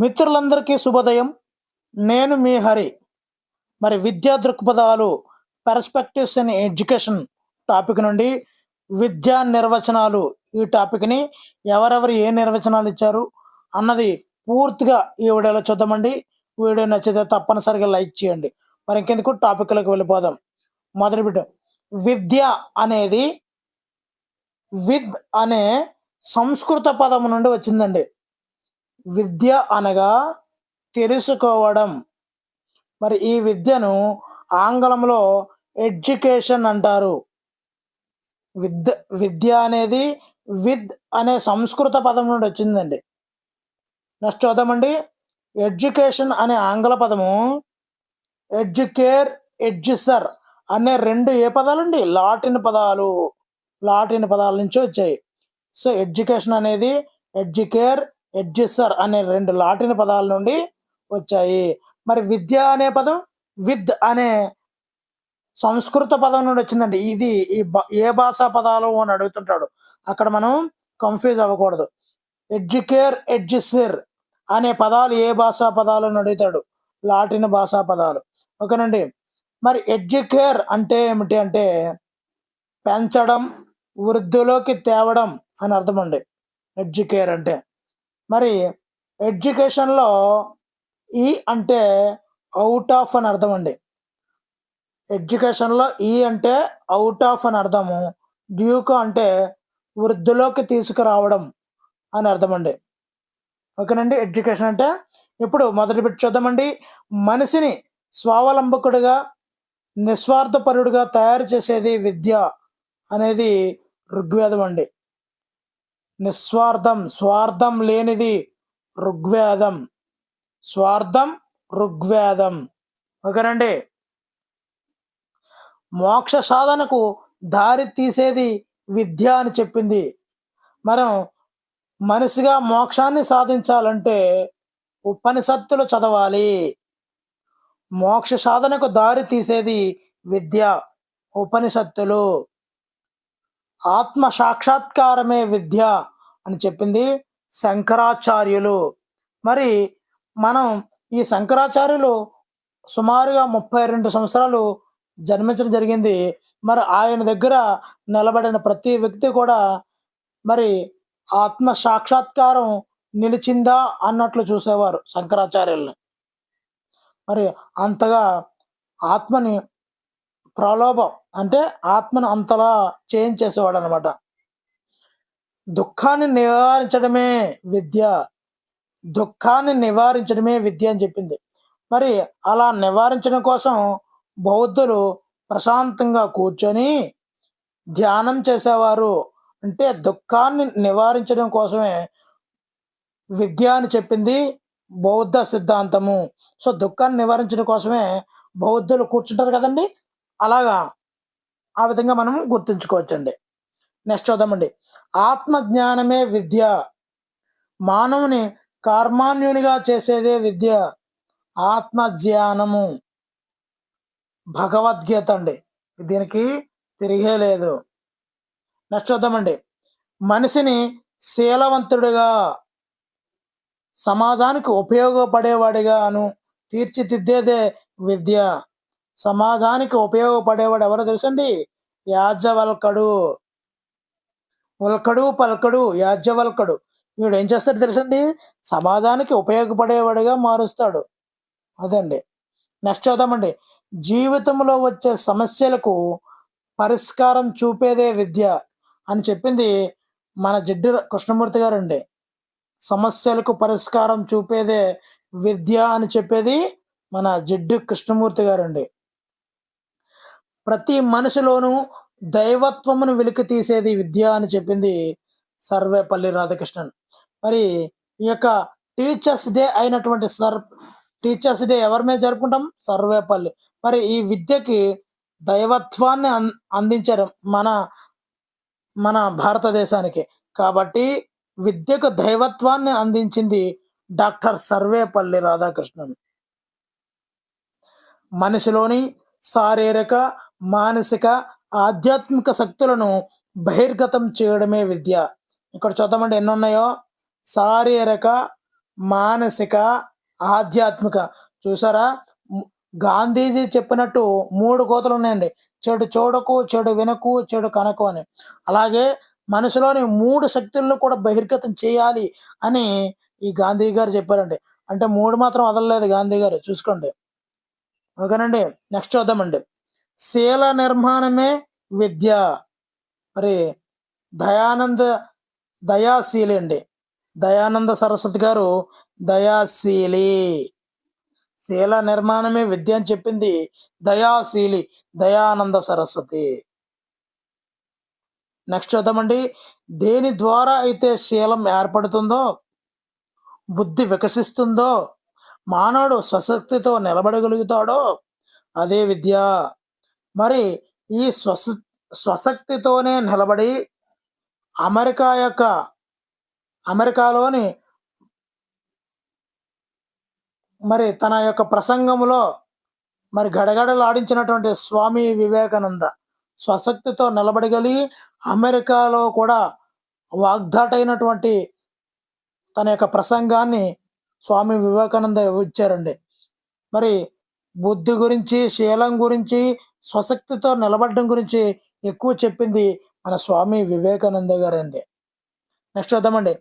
మిత్రులందరికీ శుభోదయం. నేను మీ హరి. మరి విద్యా దృక్పథాలు పెర్స్పెక్టివ్స్ ఇన్ ఎడ్యుకేషన్ టాపిక్ నుండి విద్యా నిర్వచనాలు ఈ టాపిక్ని ఎవరెవరు ఏ నిర్వచనాలు ఇచ్చారు అన్నది పూర్తిగా ఈ వీడియోలో చూద్దామండి. వీడియో నచ్చితే తప్పనిసరిగా లైక్ చేయండి. మరి ఇంకెందుకు టాపిక్లోకి వెళ్ళిపోదాం. మొదటి బిడ్డ విద్య అనేది విద్ అనే సంస్కృత పదం నుండి వచ్చిందండి. విద్య అనగా తెలుసుకోవడం. మరి ఈ విద్యను ఆంగ్లంలో ఎడ్యుకేషన్ అంటారు. విద్య విద్య అనేది విద్ అనే సంస్కృత పదం నుండి వచ్చిందండి. నెక్స్ట్ చూద్దామండి ఎడ్యుకేషన్ అనే ఆంగ్ల పదము ఎడ్యుకేర్ ఎడ్యుసర్ అనే రెండు ఏ పదాలండి? లాటిన్ పదాలు లాటిన్ పదాల నుంచి వచ్చాయి. సో ఎడ్యుకేషన్ అనేది ఎడ్యుకేర్ ఎడ్యుసర్ అనే రెండు లాటిన్ పదాల నుండి వచ్చాయి. మరి విద్య అనే పదం విద్ అనే సంస్కృత పదం నుండి వచ్చిందండి. ఇది ఈ భా- ఏ భాషా పదాలు అని అడుగుతుంటాడు. అక్కడ మనం కన్ఫ్యూజ్ అవ్వకూడదు. ఎడ్యుకేర్ ఎడ్యుసర్ అనే పదాలు ఏ భాషా పదాలు అని అడుగుతాడు. లాటిన్ భాషా పదాలు. ఓకేనండి? మరి ఎడ్యుకేర్ అంటే ఏమిటి అంటే పెంచడం వృద్ధిలోకి తేవడం అని అర్థం అండి ఎడ్యుకేర్ అంటే. మరి ఎడ్యుకేషన్లో ఈ అంటే అవుట్ ఆఫ్ అని అర్థం అండి ఎడ్యుకేషన్లో ఈ అంటే అవుట్ ఆఫ్ అని అర్థము. డ్యూక్ అంటే వృద్ధిలోకి తీసుకురావడం అని అర్థం అండి ఓకేనండి? ఎడ్యుకేషన్ అంటే ఇప్పుడు మొదటి పెట్టి చూద్దామండి మనిషిని స్వావలంబకుడిగా నిస్వార్థపరుడుగా తయారు చేసేది విద్య అనేది ఋగ్వేదం అండి. నిస్వార్థం స్వార్థం లేనిది ఋగ్వేదం. స్వార్థం ఋగ్వేదం. ఓకేనండి? మోక్ష సాధనకు దారి తీసేది విద్య అని చెప్పింది. మనం మనిషిగా మోక్షాన్ని సాధించాలంటే ఉపనిషత్తులు చదవాలి. మోక్ష సాధనకు దారి తీసేది విద్య ఉపనిషత్తులు. ఆత్మ సాక్షాత్కారమే విద్య అని చెప్పింది శంకరాచార్యులు. మరి మనం ఈ శంకరాచార్యులు సుమారుగా ముప్పై రెండు సంవత్సరాలు జన్మించడం జరిగింది. మరి ఆయన దగ్గర నిలబడిన ప్రతి వ్యక్తి కూడా మరి ఆత్మ సాక్షాత్కారం నిలిచిందా అన్నట్లు చూసేవారు శంకరాచార్యుల్ని. మరి అంతగా ఆత్మని ప్రలోభం అంటే ఆత్మను అంతలా చేంజ్ చేసేవాడు అనమాట దుఃఖాన్ని నివారించడమే విద్య. దుఃఖాన్ని నివారించడమే విద్య అని చెప్పింది. మరి అలా నివారించడం కోసం బౌద్ధులు ప్రశాంతంగా కూర్చొని ధ్యానం చేసేవారు. అంటే దుఃఖాన్ని నివారించడం కోసమే విద్య అని చెప్పింది బౌద్ధ సిద్ధాంతము. సో దుఃఖాన్ని నివారించడం కోసమే బౌద్ధులు కూర్చుంటారు కదండి? అలాగా. ఆ విధంగా మనం గుర్తుంచుకోవచ్చండి. నెక్స్ట్ చూద్దామండి ఆత్మజ్ఞానమే విద్య. మానవుని కర్మాన్యునిగా చేసేదే విద్య. ఆత్మ జ్ఞానము భగవద్గీత అండి. దీనికి తిరిగే లేదు. నెక్స్ట్ చూద్దామండి మనిషిని శీలవంతుడిగా సమాజానికి ఉపయోగపడేవాడిగాను తీర్చిదిద్దేదే విద్య. సమాజానికి ఉపయోగపడేవాడు ఎవరో తెలుసండి? యాజ్యవల్కడు వల్కడు పల్కడు యాజ్యవల్కడు వీడు ఏం చేస్తాడు తెలుసండి? సమాజానికి ఉపయోగపడేవాడిగా మారుస్తాడు. అదండి. నెక్స్ట్ చూద్దామండి జీవితంలో వచ్చే సమస్యలకు పరిష్కారం చూపేదే విద్య అని చెప్పింది మన జిడ్డు కృష్ణమూర్తి గారు అండి సమస్యలకు పరిష్కారం చూపేదే విద్య అని చెప్పేది మన జిడ్డు కృష్ణమూర్తి గారు అండి ప్రతి మనిషిలోనూ దైవత్వమును వెలికి తీసేది విద్య అని చెప్పింది సర్వేపల్లి రాధాకృష్ణన్. మరి ఈ యొక్క టీచర్స్ డే అయినటువంటి సర్ టీచర్స్ డే ఎవరి మీద జరుపుకుంటాం? సర్వేపల్లి మరి ఈ విద్యకి దైవత్వాన్ని అం- అందించారు మన మన భారతదేశానికి. కాబట్టి విద్యకు దైవత్వాన్ని అందించింది డాక్టర్ సర్వేపల్లి రాధాకృష్ణన్. మనిషిలోని శారీరక మానసిక ఆధ్యాత్మిక శక్తులను బహిర్గతం చేయడమే విద్య. ఇక్కడ చూద్దామంటే ఎన్ని ఉన్నాయో శారీరక మానసిక ఆధ్యాత్మిక. చూసారా? గాంధీజీ చెప్పినట్టు మూడు కోతలు ఉన్నాయండి. చెడు చూడకు చెడు వినకు చెడు కనకు అని. అలాగే మనసులోని మూడు శక్తులను కూడా బహిర్గతం చేయాలి అని ఈ గాంధీ గారు చెప్పారండి. అంటే మూడు మాత్రం వదలలేదు గాంధీ గారు చూసుకోండి. ఓకేనండి. నెక్స్ట్ చూద్దామండి. శీల నిర్మాణమే విద్య. మరి దయానంద దయాశీలి అండి. దయానంద సరస్వతి గారు దయాశీలి. శీల నిర్మాణమే విద్య అని చెప్పింది దయాశీలి దయానంద సరస్వతి. నెక్స్ట్ చూద్దామండి. దేని ద్వారా అయితే శీలం ఏర్పడుతుందో బుద్ధి వికసిస్తుందో మానవుడు స్వశక్తితో నిలబడగలుగుతాడో అదే విద్య. మరి ఈ స్వశ స్వశక్తితోనే నిలబడి అమెరికా యొక్క అమెరికాలోని మరి తన యొక్క ప్రసంగంలో మరి గడగడలాడించినటువంటి స్వామి వివేకానంద స్వశక్తితో నిలబడగలిగి అమెరికాలో కూడా వాగ్దాటైనటువంటి తన యొక్క ప్రసంగాన్ని స్వామి వివేకానంద ఇచ్చారండి. మరి బుద్ధి గురించి శీలం గురించి స్వశక్తితో నిలబడడం గురించి ఎక్కువ చెప్పింది మన స్వామి వివేకానంద గారండి. నెక్స్ట్ వద్దామండి.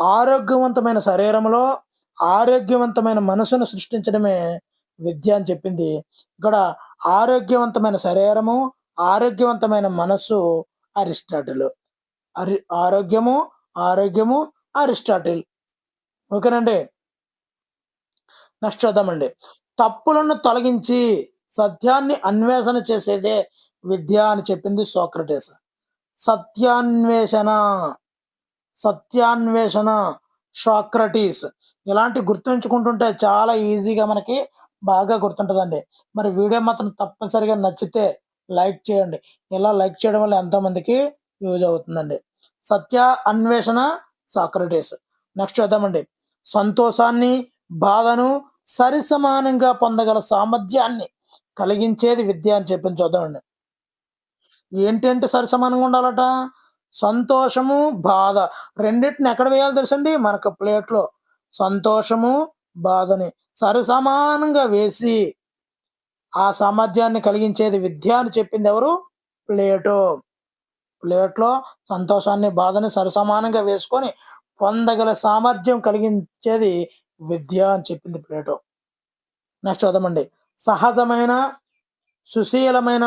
ఆరోగ్యవంతమైన శరీరంలో ఆరోగ్యవంతమైన మనసును సృష్టించడమే విద్య అని చెప్పింది. ఇక్కడ ఆరోగ్యవంతమైన శరీరము ఆరోగ్యవంతమైన మనస్సు అరిస్టాటిల్. అరి ఆరోగ్యము ఆరోగ్యము అరిస్టాటిల్. ఓకేనండి. నెక్స్ట్ చూద్దామండి తప్పులను తొలగించి సత్యాన్ని అన్వేషణ చేసేదే విద్య అని చెప్పింది సోక్రటీస్. సత్యాన్వేషణ సత్యాన్వేషణ సోక్రటీస్ ఇలాంటి గుర్తుంచుకుంటుంటే చాలా ఈజీగా మనకి బాగా గుర్తుంటుందండి. మరి వీడియో మాత్రం తప్పనిసరిగా నచ్చితే లైక్ చేయండి. ఇలా లైక్ చేయడం వల్ల ఎంతోమందికి యూజ్ అవుతుందండి. సత్య అన్వేషణ సాక్రటీస్. నెక్స్ట్ చూద్దామండి. సంతోషాన్ని బాధను సరిసమానంగా పొందగల సామర్థ్యాన్ని కలిగించేది విద్య అని చెప్పింది చదవండి ఏంటంటే సరిసమానంగా ఉండాలట? సంతోషము బాధ. రెండింటిని ఎక్కడ వేయాలో తెలుసండి? మనకు ప్లేట్లో సంతోషము బాధని సరిసమానంగా వేసి ఆ సామర్థ్యాన్ని కలిగించేది విద్య అని చెప్పింది ఎవరు? ప్లేటో ప్లేట్లో సంతోషాన్ని బాధని సరిసమానంగా వేసుకొని పొందగల సామర్థ్యం కలిగించేది విద్య అని చెప్పింది ప్లేటో. నెక్స్ట్ చూద్దామండి సహజమైన సుశీలమైన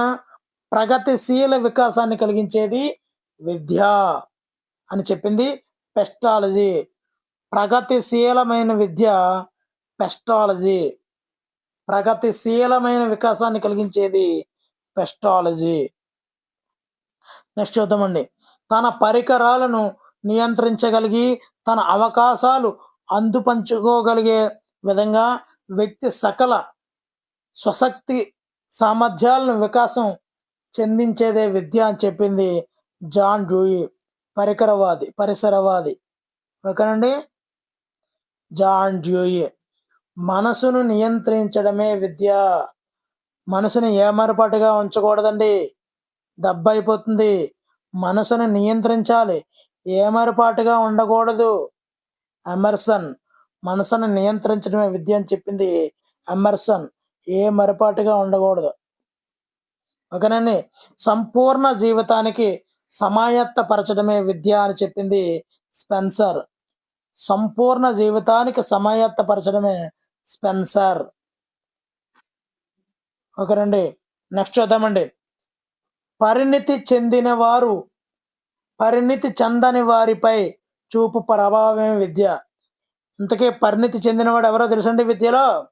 ప్రగతిశీల వికాసాన్ని కలిగించేది విద్య అని చెప్పింది పెస్టాలజీ ప్రగతిశీలమైన విద్య పెస్టాలజీ ప్రగతిశీలమైన వికాసాన్ని కలిగించేది పెస్టాలజీ నెక్స్ట్ చూద్దామండి తన పరికరాలను నియంత్రించగలిగి తన అవకాశాలు అందుపంచుకోగలిగే విధంగా వ్యక్తి సకల స్వశక్తి సామర్థ్యాలను వికాసం చెందించేదే విద్య అని చెప్పింది జాన్ డ్యూయి పరికరవాది పరిసరవాది. ఓకేనండి? జాన్ డ్యూయి మనసును నియంత్రించడమే విద్య. మనసుని ఏమరపాటుగా ఉంచకూడదండి. దెబ్బ అయిపోతుంది మనసును నియంత్రించాలి. ఏమరపాటుగా ఉండకూడదు. ఎమర్సన్ మనసును నియంత్రించడమే విద్య అని చెప్పింది ఎమర్సన్ ఏ మరపాటుగా ఉండకూడదు. ఒకనని సంపూర్ణ జీవితానికి సమాయత్తపరచడమే విద్య అని చెప్పింది స్పెన్సర్. సంపూర్ణ జీవితానికి సమాయత్తపరచడమే స్పెన్సర్. ఒకరండి నెక్స్ట్ చూద్దామండి. పరిణితి చెందిన వారు పరిణితి చెందని వారిపై చూపు ప్రభావమే విద్య. ఇంతకీ పరిణితి చెందినవాడు ఎవరో తెలుసండి విద్యలో?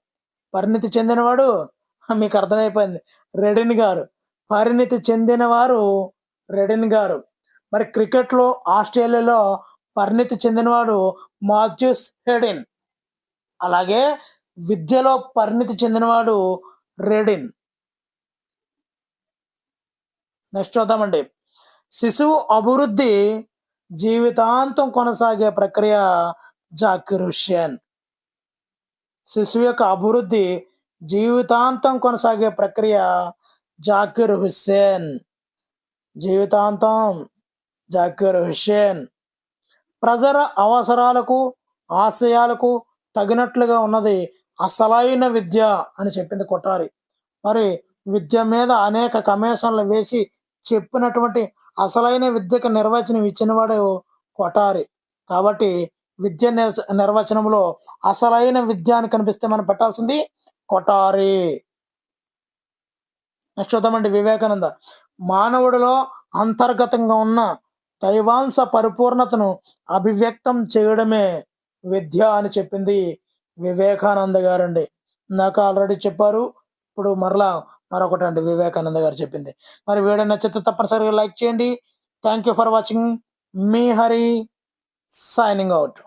పరిణితి చెందినవాడు మీకు అర్థమైపోయింది. రెడిన్ గారు. పరిణితి చెందినవారు రెడిన్ గారు. మరి క్రికెట్లో ఆస్ట్రేలియాలో పరిణితి చెందినవాడు మాథ్యూస్ హెడిన్ అలాగే విద్యలో పరిణితి చెందినవాడు రెడిన్. నెక్స్ట్ చూద్దామండి. శిశువు అభివృద్ధి జీవితాంతం కొనసాగే ప్రక్రియ జాకిర్ హుస్సేన్ శిశువు యొక్క అభివృద్ధి జీవితాంతం కొనసాగే ప్రక్రియ జాకిర్ హుస్సేన్ జీవితాంతం జాకిర్ హుస్సేన్ ప్రజల అవసరాలకు ఆశయాలకు తగినట్లుగా ఉన్నది అసలైన విద్య అని చెప్పింది కొట్టారి. మరి విద్య మీద అనేక కమిషన్లు వేసి చెప్పినటువంటి అసలైన విద్యకు నిర్వచనం ఇచ్చినవాడు కొటారి కాబట్టి విద్య నిర్వచనంలో అసలైన విద్య అని కనిపిస్తే మనం పెట్టాల్సింది కొటారి నెక్స్ట్ చూద్దామండి వివేకానంద. మానవుడిలో అంతర్గతంగా ఉన్న దైవాంశ పరిపూర్ణతను అభివ్యక్తం చేయడమే విద్య అని చెప్పింది వివేకానంద గారండి. ఇందాక ఆల్రెడీ చెప్పారు. ఇప్పుడు మరలా మరొకటి అండి వివేకానంద గారు చెప్పింది. మరి వీడియో నచ్చితే తప్పనిసరిగా లైక్ చేయండి. థ్యాంక్ యూ ఫర్ వాచింగ్ మీ హరి సైనింగ్ అవుట్